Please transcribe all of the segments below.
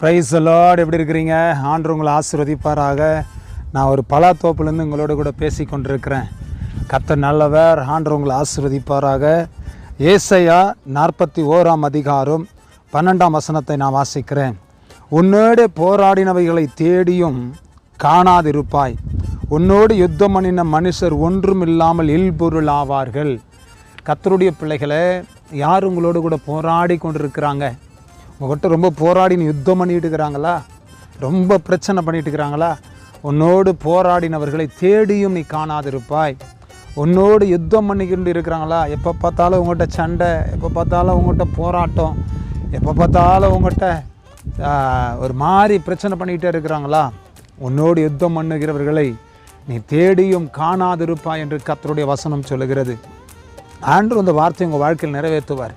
Price Lord எப்படி இருக்கிறீங்க? ஆண்டு உங்களை ஆசீர்வதிப்பாராக. நான் ஒரு பலாத்தோப்புலேருந்து உங்களோட கூட பேசி கொண்டிருக்கிறேன். கத்த நல்லவர். ஆண்டு உங்களை ஆசிர்வதிப்பாராக. ஏசையா நாற்பத்தி ஓராம் அதிகாரம் பன்னெண்டாம் வசனத்தை நான் வாசிக்கிறேன். உன்னோடு போராடினவைகளை தேடியும் காணாதிருப்பாய். உன்னோடு யுத்தம் பண்ணின மனுஷர் ஒன்றும் இல்லாமல் இல்பொருள் ஆவார்கள். கத்தருடைய பிள்ளைகளை யார் உங்களோடு கூட போராடி கொண்டிருக்கிறாங்க? உங்கள்கிட்ட ரொம்ப போராடின்னு யுத்தம் பண்ணிட்டு இருக்கிறாங்களா ரொம்ப பிரச்சனை பண்ணிட்டு இருக்கிறாங்களா உன்னோடு போராடினவர்களை தேடியும் நீ காணாதிருப்பாய். உன்னோடு யுத்தம் பண்ணிக்கிட்டு இருக்கிறாங்களா? எப்போ பார்த்தாலும் உங்கள்கிட்ட சண்டை எப்போ பார்த்தாலும் உங்கள்கிட்ட போராட்டம் எப்போ பார்த்தாலும் உங்கள்கிட்ட ஒரு மாதிரி பிரச்சனை பண்ணிக்கிட்டே இருக்கிறாங்களா? உன்னோடு யுத்தம் பண்ணுகிறவர்களை நீ தேடியும் காணாதிருப்பாய் என்று கத்தருடைய வசனம் சொல்லுகிறது. ஆண்டு அந்த வார்த்தை உங்கள் வாழ்க்கையில் நிறைவேற்றுவார்.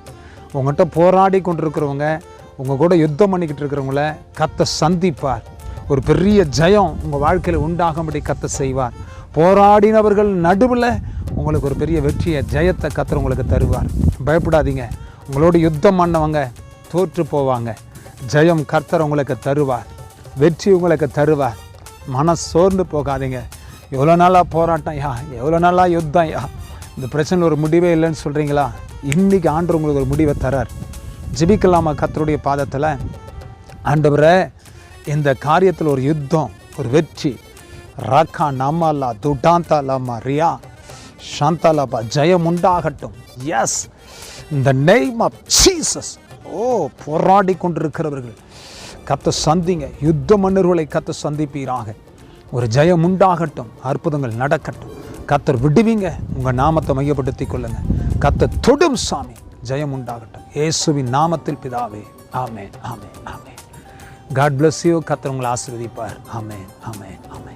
உங்கள்கிட்ட போராடி கொண்டிருக்கிறவங்க உங்கள் கூட யுத்தம் பண்ணிக்கிட்டு இருக்கிறவங்கள கத்த சந்திப்பார். ஒரு பெரிய ஜெயம் உங்கள் வாழ்க்கையில் உண்டாகும்படி கத்த செய்வார். போராடினவர்கள் நடுவில் உங்களுக்கு ஒரு பெரிய வெற்றியை ஜெயத்தை கத்தர் உங்களுக்கு தருவார். பயப்படாதீங்க. உங்களோட யுத்தம் பண்ணவங்க தோற்று போவாங்க. ஜெயம் கர்த்தர் உங்களுக்கு தருவார். வெற்றி உங்களுக்கு தருவார். மன சோர்ந்து போகாதீங்க. எவ்வளோ நாளாக போராட்டம் யா எவ்வளோ நாளாக யுத்தம் யா இந்த பிரச்சனை ஒரு முடிவே இல்லைன்னு சொல்கிறீங்களா இன்றைக்கி ஆண்டு உங்களுக்கு ஒரு முடிவை தரார். ஜிபிக்கலாமா கத்தருடைய பாதத்தில்? ஆண்டவரை இந்த காரியத்தில் ஒரு யுத்தம் ஒரு வெற்றி. ரக்கா நம்மல்லா துட்டாந்தா லாமா ரியா சாந்தாலாபா ஜெயம் உண்டாகட்டும். எஸ் இந்த நெய்ம் ஆஃப் ஜீசஸ் ஓ போராடி கொண்டிருக்கிறவர்கள். கத்த சந்திங்க யுத்த மன்னர்களை கத்த சந்திப்பீராக. ஒரு ஜெயம் உண்டாகட்டும் அற்புதங்கள் நடக்கட்டும். கத்தர் விடுவீங்க உங்கள் நாமத்தை மையப்படுத்தி கொள்ளுங்கள் கத்த தொடும் சாமி. ஜெயம் உண்டாகட்டும் இயேசுவின் நாமத்தில் பிதாவே ஆமே ஆமே ஆமே காட் பிளஸ் யூ கத்தர் உங்களை ஆசிர்வதிப்பார். ஆமே ஆமே ஆமே